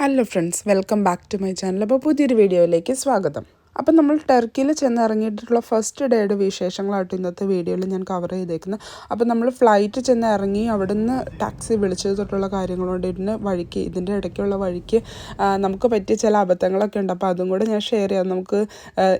Hello friends welcome back to my channel അപ്പോൾ പുതിയൊരു വീഡിയോയിലേക്ക് സ്വാഗതം. അപ്പം നമ്മൾ ടർക്കിയിൽ ചെന്ന് ഇറങ്ങിയിട്ടുള്ള ഫസ്റ്റ് ഡേയുടെ വിശേഷങ്ങളായിട്ട് ഇന്നത്തെ വീഡിയോയിൽ ഞാൻ കവർ ചെയ്തേക്കുന്നത് അപ്പം നമ്മൾ ഫ്ലൈറ്റ് ചെന്ന് ഇറങ്ങി അവിടുന്ന് ടാക്സി വിളിച്ചത് തൊട്ടുള്ള കാര്യങ്ങളുണ്ട് ഇതിന് വഴിക്ക് ഇതിന്റെ ഇടയ്ക്കുള്ള വഴിക്ക് നമുക്ക് പറ്റിയ ചില അബദ്ധങ്ങളൊക്കെ ഉണ്ട്. അപ്പോൾ അതും കൂടെ ഞാൻ ഷെയർ ചെയ്യാം. നമുക്ക്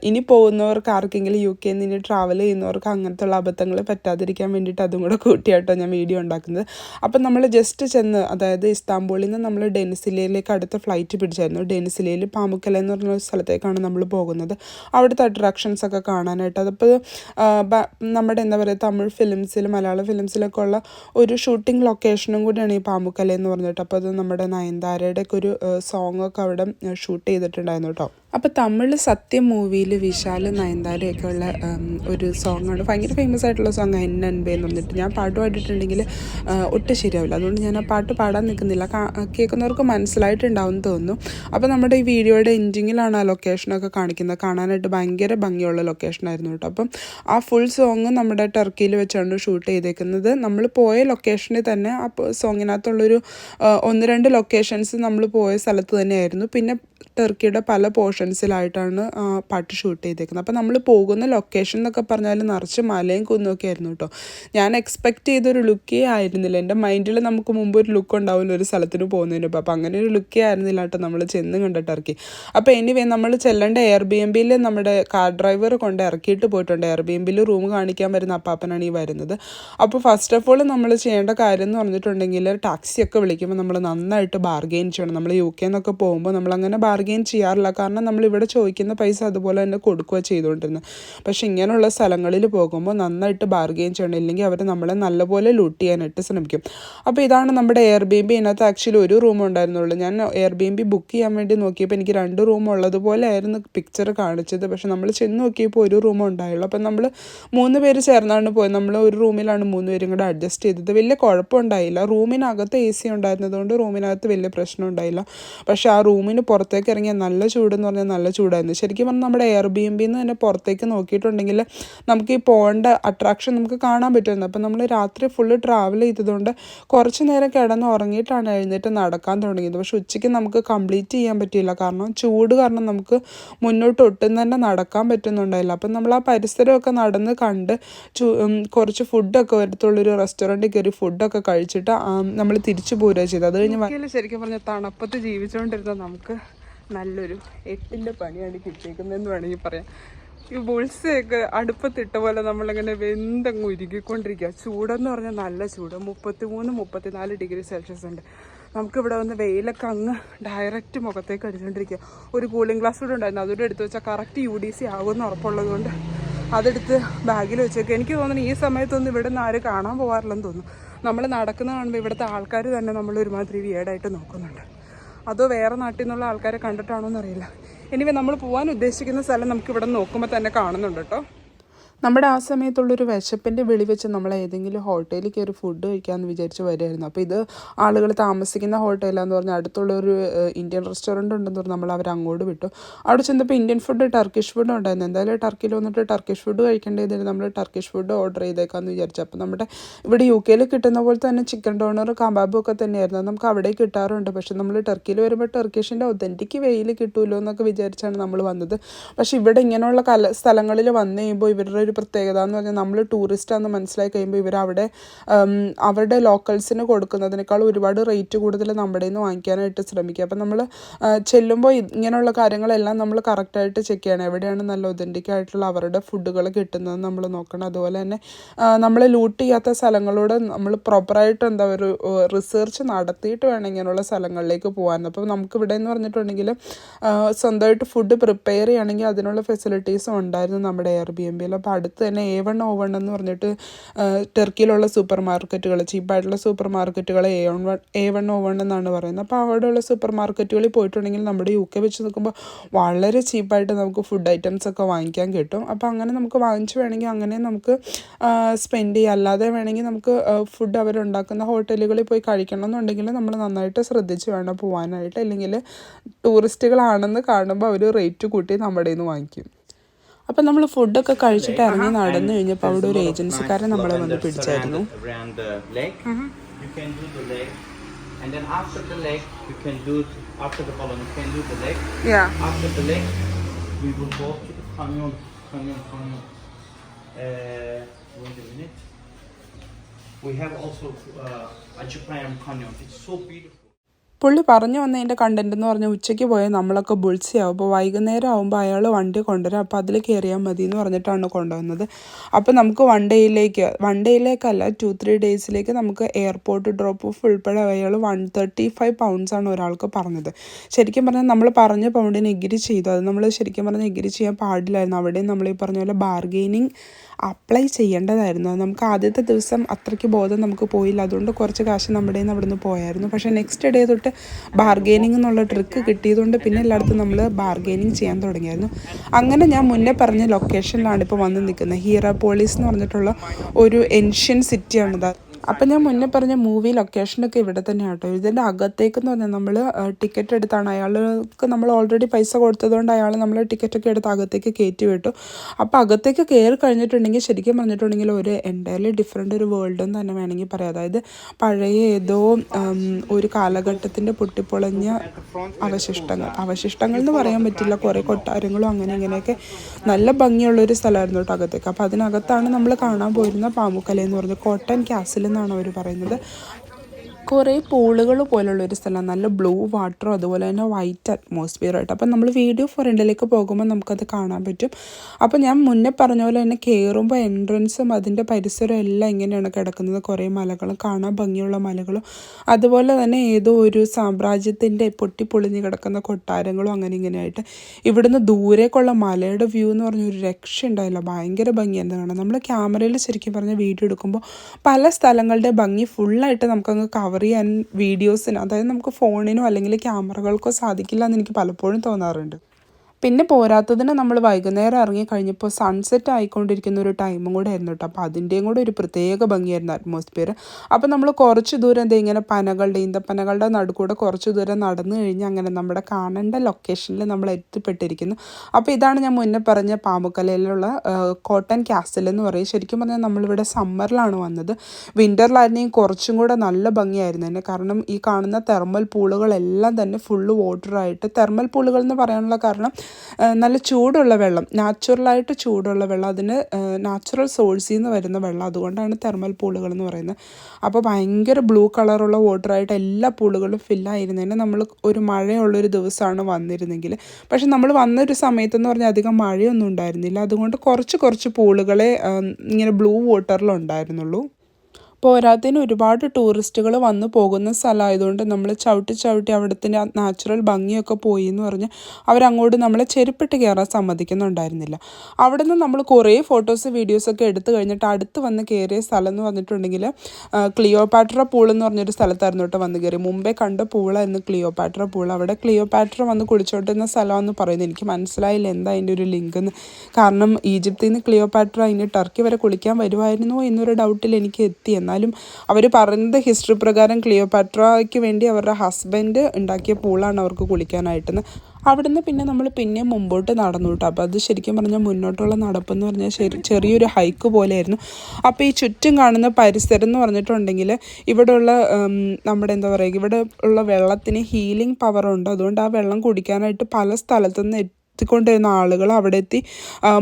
ഇനി പോകുന്നവർക്ക് ആർക്കെങ്കിലും യു കെയിൽ നിന്ന് ട്രാവൽ ചെയ്യുന്നവർക്ക് അങ്ങനത്തെ ഉള്ള അബദ്ധങ്ങൾ പറ്റാതിരിക്കാൻ വേണ്ടിയിട്ട് അതും കൂടെ കൂട്ടിയായിട്ടോ ഞാൻ വീഡിയോ ഉണ്ടാക്കുന്നത്. അപ്പം നമ്മൾ ജസ്റ്റ് ചെന്ന് അതായത് ഇസ്താംബൂളിൽ നിന്ന് നമ്മൾ ഡെനിസിലയിലേക്ക് അടുത്ത ഫ്ലൈറ്റ് പിടിച്ചായിരുന്നു. ഡെനിസിലയിൽ പാമുക്കല എന്ന് പറഞ്ഞ സ്ഥലത്തേക്കാണ് നമ്മൾ പോകുന്നത്. അവിടുത്തെ അട്രാക്ഷൻസ് ഒക്കെ കാണാനായിട്ട്. അതിപ്പോൾ നമ്മുടെ എന്താ പറയുക തമിഴ് ഫിലിംസിൽ മലയാള ഫിലിംസിലൊക്കെ ഉള്ള ഒരു ഷൂട്ടിംഗ് ലൊക്കേഷനും കൂടിയാണ് ഈ പാമ്പുക്കല എന്ന് പറഞ്ഞിട്ട്. അപ്പോൾ അത് നമ്മുടെ നയൻതാരയുടെ ഒക്കെ ഒരു സോങ്ങൊക്കെ അവിടെ ഷൂട്ട് ചെയ്തിട്ടുണ്ടായിരുന്നു കേട്ടോ അപ്പോൾ തമിഴ് സത്യം മൂവിയിൽ വിശാൽ നയൻതാരയൊക്കെ ഉള്ള ഒരു സോങ്ങാണ് ഭയങ്കര ഫേമസ് ആയിട്ടുള്ള സോങ് എൻ അൻപേ എന്ന് പറഞ്ഞിട്ട്. ഞാൻ പാട്ട് പാടിയിട്ടുണ്ടെങ്കിൽ ഒട്ടും ശരിയാവില്ല. അതുകൊണ്ട് ഞാൻ ആ പാട്ട് പാടാൻ നിൽക്കുന്നില്ല. കേൾക്കുന്നവർക്ക് മനസ്സിലായിട്ടുണ്ടാവും തോന്നുന്നു. അപ്പോൾ നമ്മുടെ ഈ വീഡിയോയുടെ എൻഡിങ്ങിലാണ് ആ ലൊക്കേഷനൊക്കെ കാണിക്കുന്നത്. കാണാനായിട്ട് ഭയങ്കര ഭംഗിയുള്ള ലൊക്കേഷനായിരുന്നു കേട്ടോ. അപ്പം ആ ഫുൾ സോങ് നമ്മുടെ ടർക്കിയിൽ വെച്ചാണ് ഷൂട്ട് ചെയ്തേക്കുന്നത്. നമ്മൾ പോയ ലൊക്കേഷനിൽ തന്നെ ആ സോങ്ങിനകത്തുള്ളൊരു ഒന്ന് രണ്ട് ലൊക്കേഷൻസ് നമ്മൾ പോയ സ്ഥലത്ത് തന്നെയായിരുന്നു. പിന്നെ ടർക്കിയുടെ പല പോർഷൻസിലായിട്ടാണ് പാട്ട് ഷൂട്ട് ചെയ്തേക്കുന്നത്. അപ്പോൾ നമ്മൾ പോകുന്ന ലൊക്കേഷൻ എന്നൊക്കെ പറഞ്ഞാൽ നിറച്ച് മലയും കുന്നൊക്കെ ആയിരുന്നു കേട്ടോ ഞാൻ എക്സ്പെക്ട് ചെയ്തൊരു ലുക്കേ ആയിരുന്നില്ല. എന്റെ മൈൻഡിൽ നമുക്ക് മുമ്പ് ഒരു ലുക്ക് ഉണ്ടാവില്ല ഒരു സ്ഥലത്തിന് പോകുന്നതിന് മുമ്പ്. അപ്പോൾ അങ്ങനെ ഒരു ലുക്കേ ആയിരുന്നില്ല കേട്ടോ നമ്മൾ ചെന്ന് കണ്ടിട്ട് ഇറക്കി. അപ്പോൾ എനിവേ നമ്മൾ ചെല്ലേണ്ട എയർ ബി എം ബിയിൽ നമ്മുടെ കാർ ഡ്രൈവർ കൊണ്ട് ഇറക്കിയിട്ട് പോയിട്ടുണ്ട്. എയർ ബി എം ബിയിൽ റൂം കാണിക്കാൻ വരുന്ന അപ്പാപ്പനാണ് ഈ വരുന്നത്. അപ്പോൾ ഫസ്റ്റ് ഓഫ് ഓൾ നമ്മൾ ചെയ്യേണ്ട കാര്യം എന്ന് പറഞ്ഞിട്ടുണ്ടെങ്കിൽ ടാക്സിയൊക്കെ വിളിക്കുമ്പോൾ നമ്മൾ നന്നായിട്ട് ബാർഗെയിൻ ചെയ്യണം. നമ്മൾ യു കെ എന്നൊക്കെ പോകുമ്പോൾ നമ്മൾ അങ്ങനെ ബാർഗെയിൻ ചെയ്യാറില്ല. കാരണം നമ്മൾ ഇവിടെ ചോദിക്കുന്ന പൈസ അതുപോലെ തന്നെ കൊടുക്കുക ചെയ്തുകൊണ്ടിരുന്നത് പക്ഷെ ഇങ്ങനെയുള്ള സ്ഥലങ്ങളിൽ പോകുമ്പോൾ നന്നായിട്ട് ബാർഗെയിൻ ചെയ്യണം. ഇല്ലെങ്കിൽ അവർ നമ്മളെ നല്ലപോലെ ലൂട്ട് ചെയ്യാനായിട്ട് ശ്രമിക്കും. അപ്പോൾ ഇതാണ് നമ്മുടെ എയർ ബി ബി ഇതിനകത്ത് ആക്ച്വലി ഒരു റൂം ഉണ്ടായിരുന്നുള്ളൂ. ഞാൻ എയർ ബി ബി ബുക്ക് ചെയ്യാൻ വേണ്ടി നോക്കിയപ്പോൾ എനിക്ക് രണ്ട് റൂം ഉള്ളതുപോലെ ആയിരുന്നു പിക്ചർ കാണിച്ചത്. പക്ഷെ നമ്മൾ ചെന്ന് നോക്കിയപ്പോൾ ഒരു റൂം ഉണ്ടായുള്ളൂ. അപ്പം നമ്മൾ മൂന്ന് പേര് ചേർന്നാണ് പോയത്. നമ്മൾ ഒരു റൂമിലാണ് മൂന്ന് പേരും കൂടെ അഡ്ജസ്റ്റ് ചെയ്തത്. വലിയ കുഴപ്പമുണ്ടായില്ല റൂമിനകത്ത് എ സി ഉണ്ടായിരുന്നതുകൊണ്ട് റൂമിനകത്ത് വലിയ പ്രശ്നം ഉണ്ടായില്ല. പക്ഷേ ആ റൂമിന് പുറത്തേക്ക് ഇറങ്ങിയ നല്ല ചൂടെന്ന് പറഞ്ഞാൽ നല്ല ചൂടായിരുന്നു. ശരിക്കും പറഞ്ഞാൽ നമ്മുടെ എയർ ബി എം ബിന്ന് തന്നെ പുറത്തേക്ക് നോക്കിയിട്ടുണ്ടെങ്കിൽ നമുക്ക് ഈ പോകേണ്ട അട്രാക്ഷൻ നമുക്ക് കാണാൻ പറ്റുമായിരുന്നു. അപ്പം നമ്മൾ രാത്രി ഫുള്ള് ട്രാവൽ ചെയ്തതുകൊണ്ട് കുറച്ച് നേരം കിടന്ന് ഉറങ്ങിയിട്ടാണ് എഴുന്നേറ്റ് നടക്കാൻ തുടങ്ങിയത്. പക്ഷെ ഉച്ചയ്ക്ക് നമുക്ക് കംപ്ലീറ്റ് ചെയ്യാൻ പറ്റിയില്ല. കാരണം ചൂട് കാരണം നമുക്ക് മുന്നോട്ട് ഒട്ടും തന്നെ നടക്കാൻ പറ്റുന്നുണ്ടായില്ല. അപ്പം നമ്മൾ ആ പരിസരമൊക്കെ നടന്ന് കണ്ട് കുറച്ച് ഫുഡൊക്കെ വരത്തുള്ളൊരു റെസ്റ്റോറന്റിൽ കയറി ഫുഡൊക്കെ കഴിച്ചിട്ട് നമ്മൾ തിരിച്ചു പോരുക ചെയ്തത്. അത് കഴിഞ്ഞ് ശരിക്കും പറഞ്ഞാൽ തണുപ്പത്ത് ജീവിച്ചുകൊണ്ടിരുന്ന നമുക്ക് നല്ലൊരു എട്ടിന്റെ പണിയാണ് കിട്ടിയേക്കുന്നതെന്ന് വേണമെങ്കിൽ പറയാം. ഈ ബുൾസയൊക്കെ അടുപ്പത്തിട്ട പോലെ നമ്മളിങ്ങനെ വെന്തങ്ങ് ഉരുകിക്കൊണ്ടിരിക്കുക. ചൂടെന്ന് പറഞ്ഞാൽ നല്ല ചൂട്. മുപ്പത്തി മൂന്ന് മുപ്പത്തിനാല് ഡിഗ്രി സെൽഷ്യസ് ഉണ്ട്. നമുക്കിവിടെ വന്ന് വെയിലൊക്കെ അങ്ങ് ഡയറക്റ്റ് മുഖത്തേക്ക് അടിച്ചുകൊണ്ടിരിക്കുക ഒരു കൂളിംഗ് ഗ്ലാസ് കൂടെ ഉണ്ടായിരുന്നു. അതുകൂടെ എടുത്ത് വെച്ചാൽ കറക്റ്റ് യു ഡി സി ആകുമെന്ന് ഉറപ്പുള്ളത് കൊണ്ട് അതെടുത്ത് ബാഗിൽ വെച്ചേക്കുക. എനിക്ക് തോന്നുന്നു ഈ സമയത്തൊന്നും ഇവിടെ നിന്ന് ആരും കാണാൻ പോകാറില്ലെന്ന് തോന്നുന്നു. നമ്മൾ നടക്കുന്ന കാണുമ്പോൾ ഇവിടുത്തെ ആൾക്കാർ തന്നെ നമ്മൾ ഒരുമാതിരി വിയേഡായിട്ട് നോക്കുന്നുണ്ട്. അതോ വേറെ നാട്ടിൽ നിന്നുള്ള ആൾക്കാരെ കണ്ടിട്ടാണോ എന്നറിയില്ല എനിവേ നമ്മൾ പോകാൻ ഉദ്ദേശിക്കുന്ന സ്ഥലം നമുക്ക് ഇവിടെ നോക്കുമ്പോൾ തന്നെ കാണുന്നുണ്ട് കേട്ടോ നമ്മുടെ ആ സമയത്തുള്ളൊരു വിശപ്പിന്റെ വിളി വെച്ച് നമ്മൾ ഏതെങ്കിലും ഹോട്ടലിൽ കയറി ഫുഡ് കഴിക്കാമെന്ന് വിചാരിച്ച് വരുമായിരുന്നു അപ്പോൾ ഇത് ആളുകൾ താമസിക്കുന്ന ഹോട്ടലാന്ന് പറഞ്ഞാൽ അടുത്തുള്ള ഒരു ഇന്ത്യൻ റെസ്റ്റോറന്റ് ഉണ്ടെന്ന് പറഞ്ഞാൽ നമ്മൾ അവർ അങ്ങോട്ട് വിട്ടു. അവിടെ ചെന്നപ്പോൾ ഇന്ത്യൻ ഫുഡ് ടർക്കിഷ് ഫുഡ് ഉണ്ടായിരുന്നു. എന്തായാലും ടർക്കിയിൽ വന്നിട്ട് ടർക്കിഷ് ഫുഡ് കഴിക്കേണ്ടതിന് നമ്മൾ ടർക്കിഷ് ഫുഡ് ഓർഡർ ചെയ്തേക്കാമെന്ന് വിചാരിച്ചു. അപ്പോൾ നമ്മുടെ ഇവിടെ യു കെയിൽ കിട്ടുന്ന പോലെ തന്നെ ചിക്കൻ ഡോണർ കബാബും ഒക്കെ തന്നെയായിരുന്നു. നമുക്ക് അവിടെ കിട്ടാറുണ്ട്. പക്ഷെ നമ്മൾ ടർക്കിയിൽ വരുമ്പോൾ ടർക്കിഷിന്റെ ഒതന്റിക്ക് വെയിൽ കിട്ടുമല്ലോ എന്നൊക്കെ വിചാരിച്ചാണ് നമ്മൾ വന്നത്. പക്ഷെ ഇവിടെ ഇങ്ങനെയുള്ള കല സ്ഥലങ്ങളിൽ വന്നു കഴിയുമ്പോൾ ഇവരുടെ ഒരു പ്രത്യേകത എന്ന് പറഞ്ഞാൽ നമ്മൾ ടൂറിസ്റ്റാന്ന് മനസ്സിലായി കഴിയുമ്പോൾ ഇവരവിടെ അവരുടെ ലോക്കൽസിന് കൊടുക്കുന്നതിനേക്കാൾ ഒരുപാട് റേറ്റ് കൂടുതൽ നമ്മുടെ നിന്ന് വാങ്ങിക്കാനായിട്ട് ശ്രമിക്കുക. അപ്പം നമ്മൾ ചെല്ലുമ്പോൾ ഇങ്ങനെയുള്ള കാര്യങ്ങളെല്ലാം നമ്മൾ കറക്റ്റായിട്ട് ചെക്ക് ചെയ്യണം. എവിടെയാണ് നല്ല ഒതന്റിക് ആയിട്ടുള്ള അവരുടെ ഫുഡുകൾ കിട്ടുന്നത് നമ്മൾ നോക്കണം. അതുപോലെ തന്നെ നമ്മൾ ലൂട്ട് ചെയ്യാത്ത സ്ഥലങ്ങളോട് നമ്മൾ പ്രോപ്പറായിട്ട് എന്താ ഒരു റിസർച്ച് നടത്തിയിട്ട് വേണം ഇങ്ങനെയുള്ള സ്ഥലങ്ങളിലേക്ക് പോകാൻ. അപ്പോൾ നമുക്ക് ഇവിടെ എന്ന് പറഞ്ഞിട്ടുണ്ടെങ്കിൽ സ്വന്തമായിട്ട് ഫുഡ് പ്രിപ്പയർ ചെയ്യണമെങ്കിൽ അതിനുള്ള ഫെസിലിറ്റീസും ഉണ്ടായിരുന്നു നമ്മുടെ എയർ ബി എം ബിയിൽ അപ്പോൾ അടുത്ത് തന്നെ എ വൺ ഒ വൺ എന്ന് പറഞ്ഞിട്ട് ടെർക്കിയിലുള്ള സൂപ്പർ മാർക്കറ്റുകൾ ചീപ്പായിട്ടുള്ള സൂപ്പർ മാർക്കറ്റുകൾ A one A one O one എന്നാണ് പറയുന്നത്. അപ്പോൾ അവിടെയുള്ള സൂപ്പർ മാർക്കറ്റുകളിൽ പോയിട്ടുണ്ടെങ്കിൽ നമ്മുടെ യു കെ വെച്ച് നോക്കുമ്പോൾ വളരെ ചീപ്പായിട്ട് നമുക്ക് ഫുഡ് ഐറ്റംസ് ഒക്കെ വാങ്ങിക്കാൻ കിട്ടും. അപ്പോൾ അങ്ങനെ നമുക്ക് വാങ്ങിച്ച് വേണമെങ്കിൽ അങ്ങനെ നമുക്ക് സ്പെൻഡ് ചെയ്യാം. അല്ലാതെ വേണമെങ്കിൽ നമുക്ക് ഫുഡ് അവരുണ്ടാക്കുന്ന ഹോട്ടലുകളിൽ പോയി കഴിക്കണം എന്നുണ്ടെങ്കിൽ നമ്മൾ നന്നായിട്ട് ശ്രദ്ധിച്ച് വേണം പോകാനായിട്ട് അല്ലെങ്കിൽ ടൂറിസ്റ്റുകളാണെന്ന് കാണുമ്പോൾ അവർ റേറ്റ് കൂട്ടി നമ്മുടെ നിന്ന് വാങ്ങിക്കും. അപ്പം നമ്മൾ ഫുഡൊക്കെ കഴിച്ചിട്ട് ഇറങ്ങി നടന്നു കഴിഞ്ഞപ്പോൾ അവിടെ ഒരു ഏജൻസിക്കാരൻ നമ്മളെ വന്ന് പിടിച്ചായിരുന്നു and then after the leg, you can do it, after the balloon, you can do the leg. Yeah. After the leg, we will go to the canyon, canyon, canyon. Uh, wait a minute. We have also uh, a Japan canyon. It's so beautiful. പുള്ളി പറഞ്ഞു വന്നതിന്റെ content എന്ന് പറഞ്ഞാൽ ഉച്ചയ്ക്ക് പോയാൽ നമ്മളൊക്കെ ബുൾസിയാവും. അപ്പോൾ വൈകുന്നേരം ആകുമ്പോൾ അയാൾ വണ്ടി കൊണ്ടുവരാം. അപ്പോൾ അതിൽ കയറിയാൽ മതി എന്ന് പറഞ്ഞിട്ടാണ് കൊണ്ടുവന്നത്. അപ്പോൾ നമുക്ക് വൺ ഡേയിലേക്ക് വൺ ഡേയിലേക്കല്ല ടു ത്രീ ഡേയ്സിലേക്ക് നമുക്ക് എയർപോർട്ട് ഡ്രോപ്പ് ഓഫ് ഉൾപ്പെടെ അയാൾ വൺ തേർട്ടി ഫൈവ് പൗണ്ട്സാണ് ഒരാൾക്ക് പറഞ്ഞത്. ശരിക്കും പറഞ്ഞാൽ നമ്മൾ പറഞ്ഞ പൗണ്ടിന് എഗ്രി ചെയ്തു. അത് നമ്മൾ ശരിക്കും പറഞ്ഞാൽ എഗ്രി ചെയ്യാൻ പാടില്ലായിരുന്നു. അവിടെയും നമ്മൾ ഈ പറഞ്ഞ പോലെ ബാർഗെയിനിങ് അപ്ലൈ ചെയ്യേണ്ടതായിരുന്നു. നമുക്ക് ആദ്യത്തെ ദിവസം അത്രയ്ക്ക് ബോധം നമുക്ക് പോയില്ല. അതുകൊണ്ട് കുറച്ച് കാശ് നമ്മുടെ നിന്ന് അവിടുന്ന് പോയായിരുന്നു. പക്ഷേ നെക്സ്റ്റ് ഡേ തൊട്ട് ബാർഗെയിനിങ് എന്നുള്ള ട്രിക്ക് കിട്ടിയതുകൊണ്ട് പിന്നെ എല്ലായിടത്തും നമ്മൾ ബാർഗെയിനിങ് ചെയ്യാൻ തുടങ്ങിയായിരുന്നു. അങ്ങനെ ഞാൻ മുന്നേ പറഞ്ഞ ലൊക്കേഷനിലാണ് ഇപ്പോൾ വന്ന് നിൽക്കുന്നത്. ഹീറാപോളിസ് എന്ന് പറഞ്ഞിട്ടുള്ള ഒരു ഏൻഷ്യൻ സിറ്റിയാണിത് അപ്പം ഞാൻ മുന്നേ പറഞ്ഞ മൂവി ലൊക്കേഷനൊക്കെ ഇവിടെ തന്നെയാണ് കേട്ടോ. ഇതിന്റെ അകത്തേക്ക് എന്ന് പറഞ്ഞാൽ നമ്മൾ ടിക്കറ്റ് എടുത്താണ്. അയാൾക്ക് നമ്മൾ ഓൾറെഡി പൈസ കൊടുത്തതുകൊണ്ട് അയാൾ നമ്മൾ ടിക്കറ്റൊക്കെ എടുത്ത് അകത്തേക്ക് കയറ്റി വിട്ടു. അപ്പോൾ അകത്തേക്ക് കയറി കഴിഞ്ഞിട്ടുണ്ടെങ്കിൽ ശരിക്കും പറഞ്ഞിട്ടുണ്ടെങ്കിൽ ഒരു എന്റയർലി ഡിഫറെന്റ് ഒരു വേൾഡ് തന്നെ വേണമെങ്കിൽ പറയാം. അതായത് പഴയ ഏതോ ഒരു കാലഘട്ടത്തിന്റെ പൊട്ടിപ്പൊളഞ്ഞ അവശിഷ്ടങ്ങൾ. അവശിഷ്ടങ്ങൾ എന്ന് പറയാൻ പറ്റില്ല. കുറേ കൊട്ടാരങ്ങളും അങ്ങനെ ഇങ്ങനെയൊക്കെ നല്ല ഭംഗിയുള്ള ഒരു സ്ഥലമായിരുന്നു കേട്ടോ അകത്തേക്ക്. അപ്പോൾ അതിനകത്താണ് നമ്മൾ കാണാൻ പോയിരുന്ന പാമുക്കല എന്ന് പറഞ്ഞത് കോട്ടൺ ക്യാസിൽ എന്നാണ് അവർ പറയുന്നത്. കുറേ പൂളുകൾ പോലുള്ള ഒരു സ്ഥലം. നല്ല ബ്ലൂ വാട്ടറും അതുപോലെ തന്നെ വൈറ്റ് അറ്റ്മോസ്ഫിയർ ആയിട്ട്. അപ്പം നമ്മൾ വീഡിയോ ഫ്രണ്ടിലേക്ക് പോകുമ്പോൾ നമുക്കത് കാണാൻ പറ്റും. അപ്പം ഞാൻ മുന്നേ പറഞ്ഞ പോലെ തന്നെ കയറുമ്പോൾ എൻട്രൻസും അതിന്റെ പരിസരവും എല്ലാം ഇങ്ങനെയാണ് കിടക്കുന്നത്. കുറേ മലകളും കാണാൻ ഭംഗിയുള്ള മലകളും. അതുപോലെ തന്നെ ഏതോ ഒരു സാമ്രാജ്യത്തിന്റെ പൊട്ടിപ്പൊളിഞ്ഞ് കിടക്കുന്ന കൊട്ടാരങ്ങളും അങ്ങനെ ഇങ്ങനെയായിട്ട്. ഇവിടുന്ന് ദൂരേക്കുള്ള മലയുടെ വ്യൂ എന്ന് പറഞ്ഞ ഒരു രക്ഷ ഉണ്ടായില്ല. ഭയങ്കര ഭംഗിയായിരുന്നു കാണാൻ നമ്മൾ ക്യാമറയിൽ ശരിക്കും പറഞ്ഞ വീഡിയോ എടുക്കുമ്പോൾ പല സ്ഥലങ്ങളുടെ ഭംഗി ഫുള്ളായിട്ട് നമുക്കങ്ങ് കവർ ചെയ്യാൻ വീഡിയോസിന് അതായത് നമുക്ക് ഫോണിനോ അല്ലെങ്കിൽ ക്യാമറകൾക്കോ സാധിക്കില്ല എന്ന് എനിക്ക് പലപ്പോഴും തോന്നാറുണ്ട്. പിന്നെ പോരാത്തതിന് നമ്മൾ വൈകുന്നേരം ഇറങ്ങി കഴിഞ്ഞപ്പോൾ സൺസെറ്റ് ആയിക്കൊണ്ടിരിക്കുന്ന ഒരു ടൈമും കൂടെ ആയിരുന്നു കേട്ടോ. അപ്പോൾ അതിന്റെയും കൂടെ ഒരു പ്രത്യേക ഭംഗിയായിരുന്നു അറ്റ്മോസ്ഫിയർ അപ്പോൾ നമ്മൾ കുറച്ച് ദൂരം എന്താ ഇങ്ങനെ പനകളുടെ ഈന്തപ്പനകളുടെ നടുക്കൂടെ കുറച്ച് ദൂരം നടന്നു കഴിഞ്ഞ് അങ്ങനെ നമ്മുടെ കാണേണ്ട ലൊക്കേഷനിൽ നമ്മൾ എത്തിപ്പെട്ടിരിക്കുന്നു. അപ്പോൾ ഇതാണ് ഞാൻ മുന്നേ പറഞ്ഞ പാമ്പുക്കലയിലുള്ള കോട്ടൺ കാസിൽ എന്ന് പറയും. ശരിക്കും പറഞ്ഞാൽ നമ്മളിവിടെ സമ്മറിലാണ് വന്നത്. വിന്ററിലായിരുന്നെങ്കിൽ കുറച്ചും കൂടെ നല്ല ഭംഗിയായിരുന്നു തന്നെ. കാരണം ഈ കാണുന്ന തെർമൽ പൂളുകളെല്ലാം തന്നെ ഫുള്ള് വാട്ടറായിട്ട് തെർമൽ പൂളുകൾ എന്ന് പറയാനുള്ള കാരണം നല്ല ചൂടുള്ള വെള്ളം നാച്ചുറലായിട്ട് ചൂടുള്ള വെള്ളം അതിന് നാച്ചുറൽ സോഴ്സിൽ നിന്ന് വരുന്ന വെള്ളം അതുകൊണ്ടാണ് തെർമൽ പൂളുകൾ എന്ന് പറയുന്നത്. അപ്പോൾ ഭയങ്കര ബ്ലൂ കളറുള്ള വാട്ടറായിട്ട് എല്ലാ പൂളുകളും ഫില്ലായിരുന്നതിന് നമ്മൾ ഒരു മഴയുള്ളൊരു ദിവസമാണ് വന്നിരുന്നെങ്കിൽ. പക്ഷെ നമ്മൾ വന്നൊരു സമയത്തെന്ന് പറഞ്ഞാൽ അധികം മഴയൊന്നും ഉണ്ടായിരുന്നില്ല. അതുകൊണ്ട് കുറച്ച് കുറച്ച് പൂളുകളെ ഇങ്ങനെ ബ്ലൂ വാട്ടറിലുണ്ടായിരുന്നുള്ളൂ പോരാത്തതിന് ഒരുപാട് ടൂറിസ്റ്റുകൾ വന്നു പോകുന്ന സ്ഥലമായതുകൊണ്ട് നമ്മൾ ചവിട്ടി ചവിട്ടി അവിടുത്തെ നാച്ചുറൽ ഭംഗിയൊക്കെ പോയി എന്ന് പറഞ്ഞ് അവരങ്ങോട്ട് നമ്മളെ ചെരുപ്പിട്ട് കയറാൻ സമ്മതിക്കുന്നുണ്ടായിരുന്നില്ല. അവിടെ നിന്ന് നമ്മൾ കുറേ ഫോട്ടോസ് വീഡിയോസൊക്കെ എടുത്തു കഴിഞ്ഞിട്ട് അടുത്ത് വന്ന് കയറിയ സ്ഥലം എന്ന് പറഞ്ഞിട്ടുണ്ടെങ്കിൽ ക്ലിയോപാട്ര പൂൾ എന്ന് പറഞ്ഞൊരു സ്ഥലത്തായിരുന്നു കേട്ടോ വന്ന് കയറി മുമ്പേ കണ്ട പൂളായിരുന്നു ക്ലിയോപാട്ര പൂൾ. അവിടെ ക്ലിയോപാട്ര വന്ന് കുളിച്ചോട്ടുന്ന സ്ഥലമെന്ന് പറയുന്നത് എനിക്ക് മനസ്സിലായില്ല എന്താ അതിന്റെ ഒരു ലിങ്ക് എന്ന്. കാരണം ഈജിപ്തിൽ നിന്ന് ക്ലിയോപാട്ര ഇനി ടർക്കി വരെ കുളിക്കാൻ വരുമായിരുന്നു എന്നൊരു ഡൗട്ടിൽ എനിക്ക് എത്തി എന്നാലും അവർ പറയുന്നത് ഹിസ്റ്ററി പ്രകാരം ക്ലിയോപാട്രയ്ക്ക് വേണ്ടി അവരുടെ ഹസ്ബൻഡ് ഉണ്ടാക്കിയ പൂളാണ് അവർക്ക് കുളിക്കാനായിട്ടെന്ന്. അവിടുന്ന് പിന്നെ നമ്മൾ പിന്നെ മുമ്പോട്ട് നടന്നു കേട്ടോ. അപ്പോൾ അത് ശരിക്കും പറഞ്ഞാൽ മുന്നോട്ടുള്ള നടപ്പെന്ന് പറഞ്ഞാൽ ചെറിയൊരു ഹൈക്ക് പോലെയായിരുന്നു. അപ്പോൾ ഈ ചുറ്റും കാണുന്ന പരിസരം എന്ന് പറഞ്ഞിട്ടുണ്ടെങ്കിൽ ഇവിടെയുള്ള നമ്മുടെ എന്താ പറയുക ഇവിടെ ഉള്ള വെള്ളത്തിന് ഹീലിംഗ് പവറുണ്ട് അതുകൊണ്ട് ആ വെള്ളം കുടിക്കാനായിട്ട് പല സ്ഥലത്തുനിന്ന് എത്തിക്കൊണ്ടിരുന്ന ആളുകൾ അവിടെ എത്തി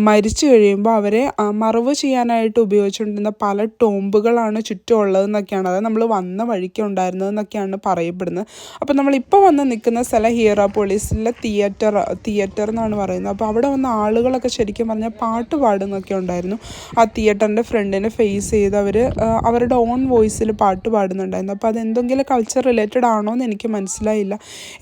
മരിച്ചു കഴിയുമ്പോൾ അവരെ മറവ് ചെയ്യാനായിട്ട് ഉപയോഗിച്ചുകൊണ്ടിരുന്ന പല ടോമ്പുകളാണ് ചുറ്റും ഉള്ളതെന്നൊക്കെയാണ് അതായത് നമ്മൾ വന്ന വഴിക്ക് ഉണ്ടായിരുന്നതെന്നൊക്കെയാണ് പറയപ്പെടുന്നത്. അപ്പോൾ നമ്മളിപ്പോൾ വന്ന് നിൽക്കുന്ന സ്ഥലം ഹീറാപോളിസിലെ തിയേറ്റർ തിയേറ്റർ എന്നാണ് പറയുന്നത്. അപ്പോൾ അവിടെ വന്ന ആളുകളൊക്കെ ശരിക്കും പറഞ്ഞാൽ പാട്ട് പാടുന്നൊക്കെ ഉണ്ടായിരുന്നു. ആ തിയേറ്ററിന്റെ ഫ്രണ്ടിനെ ഫേസ് ചെയ്ത് അവർ അവരുടെ ഓൺ വോയിസിൽ പാട്ട് പാടുന്നുണ്ടായിരുന്നു. അപ്പോൾ അതെന്തെങ്കിലും കൾച്ചർ റിലേറ്റഡ് ആണോ എന്ന് എനിക്ക് മനസ്സിലായില്ല.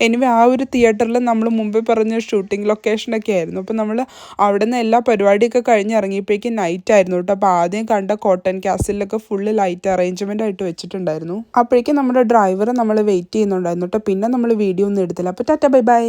എനിവേ ആ ഒരു തിയേറ്ററിൽ നമ്മൾ മുമ്പേ പറഞ്ഞ ഷൂട്ടിംഗ് ലൊക്കേഷനൊക്കെ ആയിരുന്നു. അപ്പോൾ നമ്മൾ അവിടെ നിന്ന് എല്ലാ പരിപാടിയൊക്കെ കഴിഞ്ഞ് ഇറങ്ങിയപ്പോഴേക്കും നൈറ്റ് ആയിരുന്നു കേട്ടോ. അപ്പോൾ ആദ്യം കണ്ട കോട്ടൺ കാസിലൊക്കെ ഫുള്ള് ലൈറ്റ് അറേഞ്ച്മെന്റ് ആയിട്ട് വെച്ചിട്ടുണ്ടായിരുന്നു. അപ്പോഴേക്കും നമ്മുടെ ഡ്രൈവർ നമ്മൾ വെയിറ്റ് ചെയ്യുന്നുണ്ടായിരുന്നു കേട്ടോ. പിന്നെ നമ്മൾ വീഡിയോ ഒന്നും എടുത്തില്ല. അപ്പോൾ ടാറ്റ ബൈ ബൈ